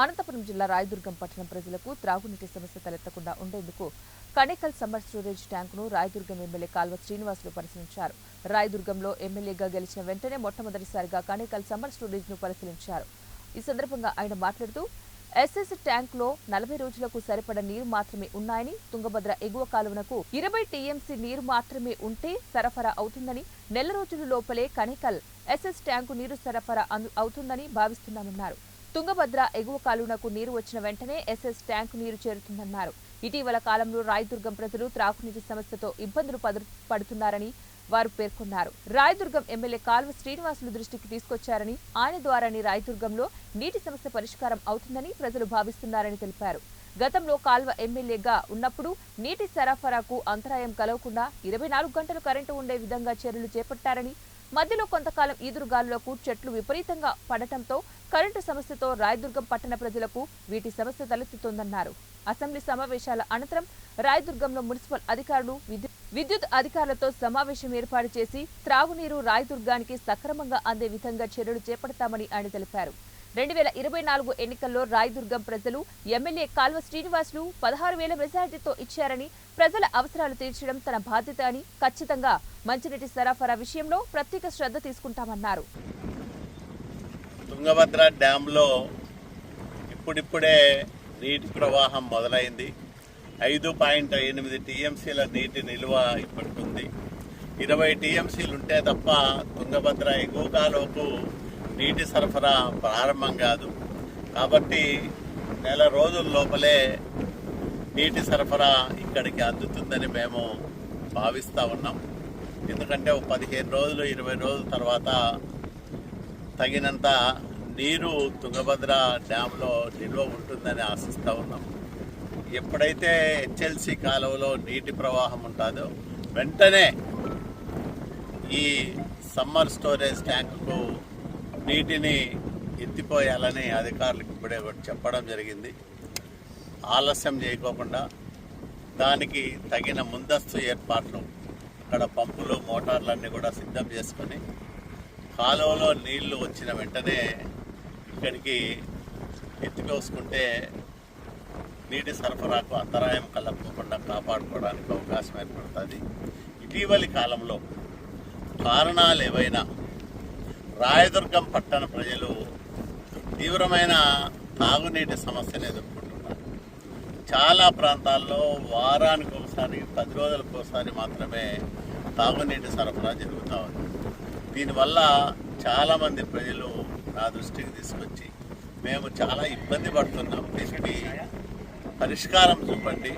అనంతపురం జిల్లా రాయదుర్గం పట్టణం ప్రజలకు త్రాగునీటి సమస్య తలెత్తకుండా ఉండేందుకు కనేకల్ సమ్మర్ స్టోరేజ్ ట్యాంకును రాయదుర్గం ఎమ్మెల్యే కాల్వ శ్రీనివాసులు పరిశీలించారు. రాయదుర్గంలో ఎమ్మెల్యేగా గెలిచిన వెంటనే మొట్టమొదటిసారిగా కనేకల్ సమ్మర్ స్టోరేజ్ను పరిశీలించారు. ఈ సందర్భంగా ఆయన మాట్లాడుతూ ఎస్ఎస్ ట్యాంక్లో నలభై రోజులకు సరిపడ నీరు మాత్రమే ఉన్నాయని తుంగభద్ర ఎగువ కాలువనకు ఇరవై టీఎంసీ నీరు మాత్రమే ఉంటే సరఫరా అవుతుందని నెల రోజుల లోపలే కనికల్ ఎస్ఎస్ ట్యాంకు నీరు సరఫరా అవుతుందని భావిస్తున్నామన్నారు. తుంగభద్ర ఎగువ కాలువనకు నీరు వచ్చిన వెంటనే ఎస్ఎస్ ట్యాంకు నీరు చేరుతుందన్నారు. ఇటీవల కాలంలో రాయదుర్గం ప్రజలు త్రాగునీటి సమస్యతో ఇబ్బందులు పడుతున్నారని వారు పేర్కొన్నారు. రాయదుర్గం ఎమ్మెల్యే కాల్వ శ్రీనివాసులు దృష్టికి తీసుకొచ్చారని ఆయన ద్వారానే రాయదుర్గంలో నీటి సమస్య పరిష్కారం అవుతుందని ప్రజలు భావిస్తున్నారని తెలిపారు. గతంలో కాల్వ ఎమ్మెల్యేగా ఉన్నప్పుడు నీటి సరఫరాకు అంతరాయం కలగకుండా ఇరవై నాలుగు గంటలు కరెంటు ఉండే విధంగా చర్యలు చేపట్టారని మధ్యలో కొంతకాలం ఈదురుగాలులకు చెట్లు విపరీతంగా పడటంతో కరెంటు సమస్యతో రాయదుర్గం పట్టణ ప్రజలకు వీటి సమస్య తలెత్తుతోందన్నారు. అసెంబ్లీ సమావేశాల అనంతరం రాయదుర్గంలో మున్సిపల్ అధికారులు విద్యుత్ అధికారులతో సమావేశం ఏర్పాటు చేసి త్రాగునీరు రాయదుర్గానికి సక్రమంగా అందే విధంగా చర్యలు చేపడతామని ఆయన తెలిపారు. రెండు వేల ఇరవై నాలుగు ఎన్నికల్లో రాయదుర్గం ప్రజలు ఎమ్మెల్యే కాల్వ శ్రీనివాసులు పదహారు వేల మెజార్టీతో ఇచ్చారని ప్రజల అవసరాలు తీర్చడం తన బాధ్యత అని ఖచ్చితంగా మంచినీటి సరఫరా విషయంలో ప్రత్యేక శ్రద్ధ తీసుకుంటామన్నారు. తుంగభద్ర డ్యాంలో ఇప్పుడిప్పుడే నీటి ప్రవాహం మొదలైంది. ఐదు పాయింట్ ఎనిమిది టీఎంసీల నీటి నిల్వ ఇప్పటికుంది. ఇరవై టీఎంసీలు ఉంటే తప్ప తుంగభద్ర ఎగువ కాలువకు నీటి సరఫరా ప్రారంభం కాదు. కాబట్టి నెల రోజుల లోపలే నీటి సరఫరా ఇక్కడికి అందుతుందని మేము భావిస్తూ ఉన్నాం. ఎందుకంటే ఒక పదిహేను రోజులు ఇరవై రోజుల తర్వాత తగినంత నీరు తుంగభద్ర డ్యాంలో నిల్వ ఉంటుందని ఆశిస్తూ ఉన్నాం. ఎప్పుడైతే హెచ్ఎల్సి కాలువలో నీటి ప్రవాహం ఉంటుందో వెంటనే ఈ సమ్మర్ స్టోరేజ్ ట్యాంకుకు నీటిని ఎత్తిపోయాలని అధికారులకు ఇప్పుడే ఒకటి చెప్పడం జరిగింది. ఆలస్యం చేయకోకుండా దానికి తగిన ముందస్తు ఏర్పాట్లు అక్కడ పంపులు మోటార్లన్నీ కూడా సిద్ధం చేసుకొని కాలువలో నీళ్ళు వచ్చిన వెంటనే ఇక్కడికి ఎత్తిపోసుకుంటే నీటి సరఫరాకు అంతరాయం కలగకుండా కాపాడుకోవడానికి అవకాశం ఏర్పడుతుంది. ఇటీవలి కాలంలో కారణాలు ఏవైనా రాయదుర్గం పట్టణ ప్రజలు తీవ్రమైన తాగునీటి సమస్యను ఎదుర్కొంటున్నారు. చాలా ప్రాంతాల్లో వారానికి ఒకసారి పది రోజులకు ఒకసారి మాత్రమే తాగునీటి సరఫరా జరుగుతూ ఉంది. దీనివల్ల చాలామంది ప్రజలు నా దృష్టికి తీసుకొచ్చి మేము చాలా ఇబ్బంది పడుతున్నాం. దీనికి పరిష్కారం చూపండి.